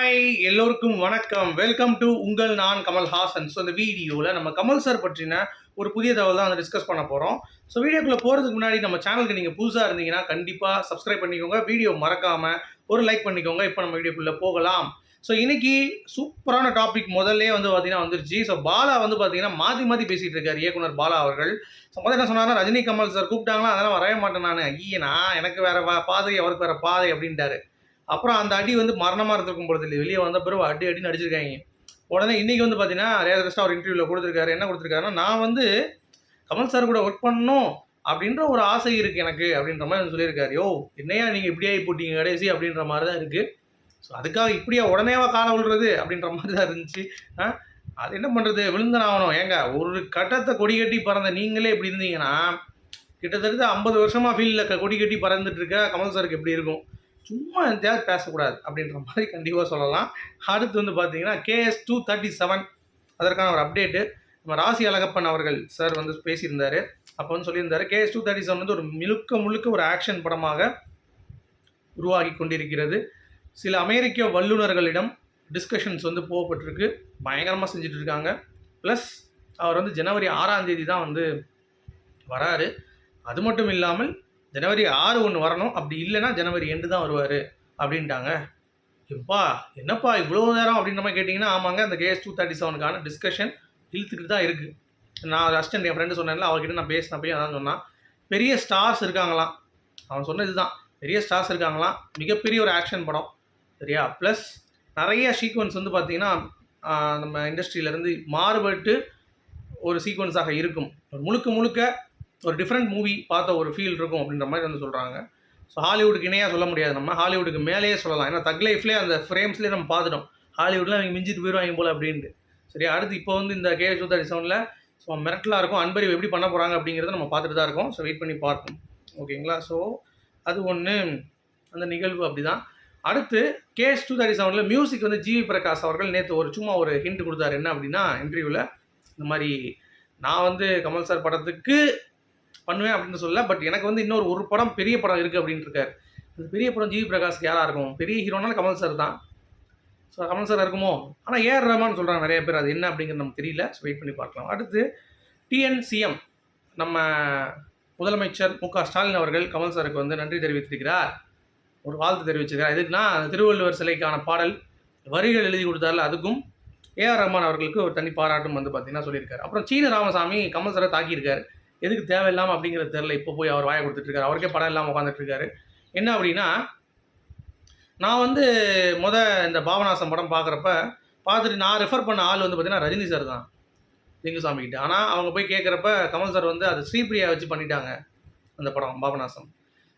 Hi எல்லோருக்கும் வணக்கம். Welcome to உங்கள் நான் கமல் ஹாசன். ஸோ இந்த வீடியோவில் நம்ம கமல் சார் பற்றின ஒரு புதிய தகவல் தான் வந்து டிஸ்கஸ் பண்ண போகிறோம் ஸோ வீடியோக்குள்ளே போகிறதுக்கு முன்னாடி நம்ம சேனலுக்கு நீங்கள் புதுசாக இருந்தீங்கன்னா கண்டிப்பாக சப்ஸ்கிரைப் பண்ணிக்கோங்க. வீடியோ மறக்காமல் ஒரு லைக் பண்ணிக்கோங்க. இப்போ நம்ம வீடியோக்குள்ளே போகலாம். ஸோ இன்னைக்கு சூப்பரான டாபிக் முதல்லே வந்து பார்த்தீங்கன்னா வந்துருச்சு. ஸோ பாலா வந்து பார்த்தீங்கன்னா மாற்றி மாற்றி பேசிகிட்டு இருக்கார் இயக்குனர் பாலா அவர்கள். ஸோ முதல்ல என்ன சொன்னார்னா ரஜினி கமல் சார் கூப்பிட்டாங்களா அதெல்லாம் வரவே மாட்டேன் நான். ஐயா எனக்கு வேறு வா- பாதை அவருக்கு வேறு பாதை அப்படின்ட்டாரு. அப்புறம் அந்த அடி வந்து மரணமாக இருந்திருக்கும் பொழுது இல்லை வெளியே வந்த பிறகு அடி அடின்னு அடிச்சிருக்காங்க. உடனே இன்றைக்கி வந்து பார்த்தீங்கன்னா ரேதரஸ்டாக ஒரு இன்டர்வியூவில் கொடுத்துருக்காரு. என்ன கொடுத்துருக்காருன்னா நான் வந்து கமல் சார் கூட ஒர்க் பண்ணணும் அப்படின்ற ஒரு ஆசை இருக்குது எனக்கு அப்படின்ற மாதிரி வந்து சொல்லியிருக்காரு. யோ என்னையா நீங்கள் இப்படி ஆகி போட்டீங்க கடைசி அப்படின்ற மாதிரி தான் இருக்குது ஸோ அதுக்காக இப்படியா உடனேவா காண விழுறது அப்படின்ற மாதிரி தான் இருந்துச்சு. ஆ? அது என்ன பண்ணுறது விழுந்தன் ஆகணும் ஏங்க ஒரு கட்டத்தை கொடி கட்டி பறந்த நீங்களே இப்படி இருந்தீங்கன்னா கிட்டத்தட்ட ஐம்பது வருஷமாக ஃபீல்டில் கொடி கட்டி பறந்துட்டு இருக்க கமல் சாருக்கு எப்படி இருக்கும்? சும்மா எந்தையாவது பேசக்கூடாது அப்படின்ற மாதிரி கண்டிப்பாக சொல்லலாம். அடுத்து வந்து பார்த்தீங்கன்னா கேஎஸ் டூ தேர்ட்டி செவன் அதற்கான ஒரு அப்டேட்டு நம்ம ராசி அழகப்பன் அவர்கள் சார் வந்து பேசியிருந்தார். அப்போ வந்து சொல்லியிருந்தார் கேஎஸ் டூ தேர்ட்டி செவன் வந்து ஒரு முழுக்க முழுக்க ஒரு ஆக்ஷன் படமாக உருவாகி கொண்டிருக்கிறது. சில அமெரிக்க வல்லுநர்களிடம் டிஸ்கஷன்ஸ் வந்து போகப்பட்டிருக்கு. பயங்கரமாக செஞ்சுட்டு இருக்காங்க. ப்ளஸ் அவர் வந்து ஜனவரி ஆறாம் தேதி தான் வந்து வராரு. அது மட்டும் இல்லாமல் ஜனவரி ஆறு ஒன்று வரணும். அப்படி இல்லைன்னா ஜனவரி எண்டு தான் வருவார். அப்படின்ட்டாங்க. எப்பா என்னப்பா இவ்வளோ நேரம் அப்படின்ற மாதிரி கேட்டிங்கன்னா ஆமாங்க அந்த கேஎஸ் டூ தேர்ட்டி செவனுக்கான டிஸ்கஷன் இழுத்துக்கிட்டு தான் இருக்குது நான் அசிஸ்டன்ட் என் ஃப்ரெண்டு சொன்னேன்ல அவர்கிட்ட நான் பேசினப்பையும் அதான் சொன்னான். பெரிய ஸ்டார்ஸ் இருக்காங்களாம். அவன் சொன்னது இதுதான். பெரிய ஸ்டார்ஸ் இருக்காங்களாம். மிகப்பெரிய ஒரு ஆக்ஷன் படம். சரியா? ப்ளஸ் நிறைய சீக்வன்ஸ் வந்து பார்த்திங்கன்னா நம்ம இண்டஸ்ட்ரியிலேருந்து மாறுபட்டு ஒரு சீக்வன்ஸாக இருக்கும். முழுக்க முழுக்க ஒரு டிஃப்ரெண்ட் மூவி பார்த்த ஒரு ஃபீல் இருக்கும் அப்படின்ற மாதிரி வந்து சொல்கிறாங்க ஸோ ஹாலிவுட்டுக்கு இணையாக சொல்ல முடியாது நம்ம. ஹாலிவுட்டுக்கு மேலேயே சொல்லலாம். ஏன்னா தக் லைஃப்லேயே அந்த ஃப்ரேம்ஸ்லேயே நம்ம பார்த்துட்டோம். ஹாலிவுட்டில் அவங்க மிஞ்சிட்டு போயிடுவாங்க போல் அப்படின்ட்டு. சரி அடுத்து இப்போ வந்து இந்த கே டூ தேர்ட்டி செவனில் ஸோ மிரட்டலாக இருக்கும். அன்பரி எப்படி பண்ண போகிறாங்க அப்படிங்கிறத நம்ம பார்த்துட்டு தான் இருக்கோம். ஸோ வெயிட் பண்ணி பார்ப்போம். ஓகேங்களா ஸோ அது ஒன்று அந்த நிகழ்வு அப்படி தான் அடுத்து கேஎஸ் டூ தேர்ட்டி செவனில் மியூசிக் வந்து ஜிவி பிரகாஷ் அவர்கள் நேற்று ஒரு சும்மா ஒரு ஹிண்ட் கொடுத்தாரு. என்ன அப்படின்னா இன்டர்வியூவில் இந்த மாதிரி நான் வந்து கமல் சார் படத்துக்கு பண்ணுவேன் அப்படின்னு சொல்லல. பட் எனக்கு வந்து இன்னொரு ஒரு படம் பெரிய படம் இருக்குது அப்படின்ட்டு இருக்காரு அது பெரிய படம் ஜிவி பிரகாஷ்க்கு யாராக இருக்கும் பெரிய ஹீரோனால கமல் சார் தான். ஸோ கமல் சார் இருக்குமோ? ஆனால் ஏஆர் ரஹ்மான் சொல்கிறாங்க நிறைய பேர். அது என்ன அப்படிங்கிறது நமக்கு தெரியல. ஸோ வெயிட் பண்ணி பார்க்கலாம். அடுத்து டிஎன்சிஎம் நம்ம முதலமைச்சர் மு க ஸ்டாலின் அவர்கள் கமல் சாருக்கு வந்து நன்றி தெரிவித்திருக்கிறார். ஒரு வாழ்த்து தெரிவிச்சிருக்கிறார். எதுக்குன்னா திருவள்ளுவர் சிலைக்கான பாடல் வரிகள் எழுதி கொடுத்தாரில் அதுக்கும் ஏஆர் ரஹ்மான் அவர்களுக்கு ஒரு தனி பாராட்டும் வந்து பார்த்தீங்கன்னா சொல்லியிருக்காரு. அப்புறம் சீன ராமசாமி கமல் சாரை தாக்கியிருக்காரு. எதுக்கு தேவையில்லாமல் அப்படிங்கிறது தெரில இப்போ போய் அவர் வாயை கொடுத்துட்ருக்காரு அவருக்கே படம் இல்லாமல் உட்காந்துட்டுருக்காரு என்ன அப்படின்னா நான் வந்து முத இந்த பாபநாசம் படம் பார்க்குறப்ப பார்த்துட்டு நான் ரெஃபர் பண்ண ஆள் வந்து பார்த்தீங்கன்னா ரஜினி சார் தான். லிங்குசாமி கிட்ட. ஆனால் அவங்க போய் கேட்குறப்ப கமல் சார் வந்து அது ஸ்ரீபிரியா வச்சு பண்ணிட்டாங்க அந்த படம் பாபநாசம்.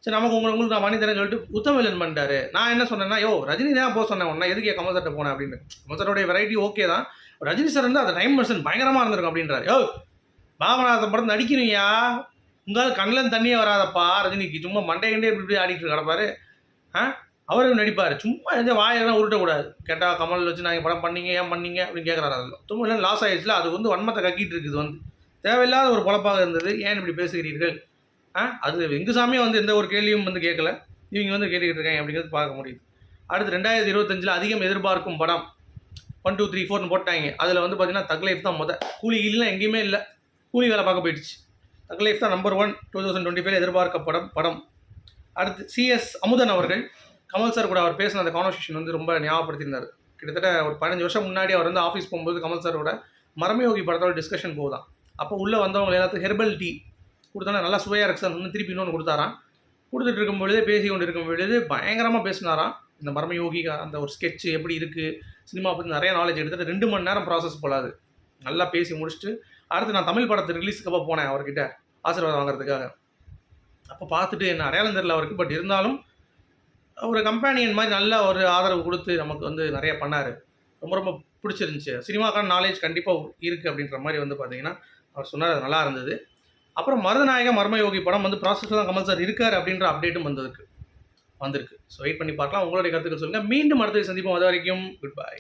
சரி நமக்கு உங்களுக்கு உங்களுக்கு நான் பண்ணி தரேன்னு சொல்லிட்டு உத்தமவில்லன் பண்ணிட்டாரு. நான் என்ன சொன்னேன்னா யோ ரஜினி தான் போக சொன்னேன் உன்ன. எதுக்கு கமல் சார்ட்ட போனேன் அப்படின்னு. கமல் சாரோடைய வெரைட்டி ஓகே தான். ரஜினி சார் வந்து அந்த டைம் மெர்சன் பயங்கரமாக இருந்திருக்கும் அப்படின்றாரு. யோ பாபநாசம் படம் நடிக்கிறீங்க உங்களால் கண்ணில் தண்ணியே வராதப்பா. ரஜினிக்கு சும்மா மண்டை கண்டே இப்படி இப்படி ஆடிட்டு கிடப்பாரு ஆ? அவரும் நடிப்பார். சும்மா எந்த வாயெல்லாம் உருட்டக்கூடாது. கேட்டால் கமல் வச்சு நாங்கள் படம் பண்ணீங்க ஏன் பண்ணீங்க அப்படின்னு கேட்குறாரு அதில். சும்மா இல்லை லாஸ் ஆயிடுச்சுல அது வந்து வன்மத்தை கக்கிட்டு இருக்குது வந்து. தேவையில்லாத ஒரு பொழப்பாக இருந்தது. ஏன் இப்படி பேசுகிறீர்கள்? ஆ? அது வெங்குசாமியே வந்து எந்த ஒரு கேள்வியும் வந்து கேட்கல. இவங்க வந்து கேட்டுக்கிட்டு இருக்காங்க அப்படிங்கிறது பார்க்க முடியுது. அடுத்து ரெண்டாயிரத்தி இருபத்தஞ்சில் அதிகம் எதிர்பார்க்கும் படம். ஒன் டூ த்ரீ ஃபோர்னு போட்டாங்க. அதில் வந்து பார்த்தீங்கன்னா தக் லைஃப் தான் முத. கூலி இல்லைன்னா எங்கேயுமே இல்லை. கூலி வேலை பார்க்க போயிடுச்சு. தக் லைஃப் தான் number one two thousand twenty five எதிர்பார்க்கப்படும் படம். அடுத்து சிஎஸ் அமுதன் அவர்கள் கமல் சார் கூட அவர் பேசின அந்த கான்வர்சேஷன் வந்து ரொம்ப ஞாபகப்படுத்தியிருந்தார். கிட்டத்தட்ட ஒரு பதினஞ்சு வருஷம் முன்னாடி அவர் வந்து ஆஃபீஸ் போகும்போது கமல் சாரோட மரமயோகி படத்தோட டிஸ்கஷன் போகுதான். அப்போ உள்ளே வந்தவங்க எல்லாத்துக்கும் ஹெர்பல் டீ கொடுத்தோன்னா நல்லா சுவையாக இருக்கு சார் இன்னும் திருப்பி இன்னொன்று கொடுத்தாராம். கொடுத்துட்டு இருக்கும் பொழுதே பேசி கொண்டு இருக்கும் பொழுது பயங்கரமாக பேசினாராம். இந்த மர்மயோகி அந்த ஒரு ஸ்கெட்ச் எப்படி இருக்குது சினிமா பற்றி நிறைய நாலேஜ் எடுத்துகிட்டு ரெண்டு மணி நேரம் ப்ராசஸ் போலாது. நல்லா பேசி முடிச்சுட்டு அடுத்து நான் தமிழ் படத்து ரிலீஸுக்கு அப்போ போனேன் அவர்கிட்ட. ஆசீர்வாதம் வாங்குறதுக்காக. அப்போ பார்த்துட்டு என்ன அடையாளம் தெரியல அவருக்கு. பட் இருந்தாலும் ஒரு கம்பேனியன் மாதிரி நல்ல ஒரு ஆதரவு கொடுத்து நமக்கு வந்து நிறைய பண்ணார். ரொம்ப ரொம்ப பிடிச்சிருந்துச்சி. சினிமாக்கான நாலேஜ் கண்டிப்பாக இருக்குது அப்படின்ற மாதிரி வந்து பார்த்தீங்கன்னா அவர் சொன்னார். அது நல்லா இருந்தது. அப்புறம் மருதநாயக மர்மயோகி படம் வந்து ப்ராசஸில் தான் கமல் சார் இருக்கார் அப்படின்ற அப்டேட்டும் வந்திருக்கு வந்திருக்கு. ஸோ வெயிட் பண்ணி பார்க்கலாம். உங்களுடைய கருத்துக்கள் சொல்லுங்கள் மீண்டும் அடுத்த சந்திப்போம். அது வரைக்கும் குட் பை